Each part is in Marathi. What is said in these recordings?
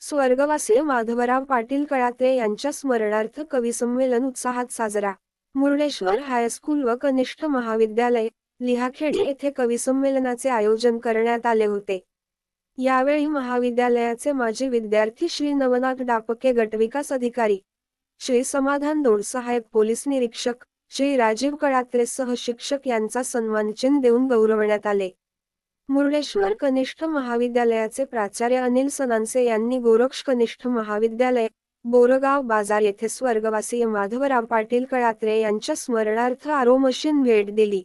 स्वर्गवासी माधवराव पाटील कळात्रे यांच्या स्मरणार्थ कविसंमेलन उत्साहात साजरा. मुर्डेश्वर हायस्कूल व कनिष्ठ महाविद्यालय लिहाखेड येथे कविसंमेलनाचे आयोजन करण्यात आले होते. यावेळी महाविद्यालयाचे माजी विद्यार्थी श्री नवनाथ डापके गटविकास अधिकारी श्री समाधान दोडसहायक पोलीस निरीक्षक श्री राजीव कळात्रे सह शिक्षक यांचा सन्मानचिन्ह देऊन गौरवण्यात आले. मुर्डेश्वर कनिष्ठ महाविद्यालयाचे प्राचार्य अनिल सनान्से यांनी गोरक्ष कनिष्ठ महाविद्यालय बोरगाव बाजार येथे स्वर्गवासी माधवराव पाटील कळात्रे यांच्या स्मरणार्थ आरो मशीन भेट दिली.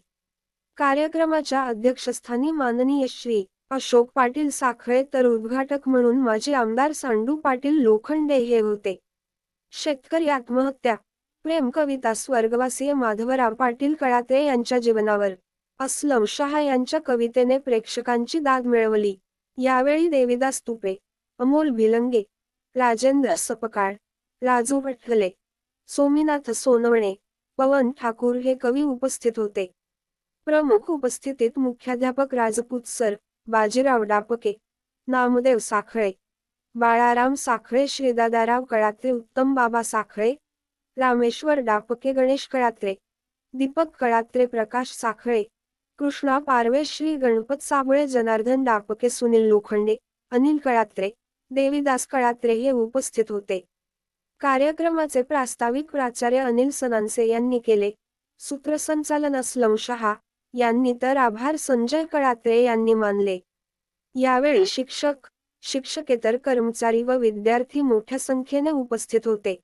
कार्यक्रमाच्या अध्यक्षस्थानी माननीय श्री अशोक पाटील साखळे तर उद्घाटक म्हणून माजी आमदार सांडू पाटील लोखंडे हे होते. शेतकरी आत्महत्या प्रेम कविता स्वर्गवासी माधवराव पाटील कळात्रे यांच्या जीवनावर अस्लम शहा यांच्या कवितेने प्रेक्षकांची दाद मिळवली. यावेळी देविदास तुपे अमोल भिलंगे राजेंद्र सपकाळ राजू भटकले सोमीनाथ सोनवणे पवन ठाकूर हे कवी उपस्थित होते. प्रमुख उपस्थितीत मुख्याध्यापक राजपूत सर बाजीराव डापके नामदेव साखळे बाळाराम साखळे श्रीदादाराव कळात्रे उत्तम बाबा साखळे रामेश्वर डापके गणेश कळात्रे दीपक कळात्रे प्रकाश साखळे कृष्णा पारवे श्री गणपत साबळे जनार्दन डापके सुनील लोखंडे अनिल कळात्रे देवीदास कळात्रे हे उपस्थित होते. कार्यक्रमाचे प्रास्ताविक प्राचार्य अनिल सनांसे यांनी केले. सूत्रसंचालन असलम शहा यांनी तर आभार संजय कळात्रे यांनी मानले. यावेळी शिक्षक शिक्षकेतर कर्मचारी व विद्यार्थी मोठ्या संख्येने उपस्थित होते.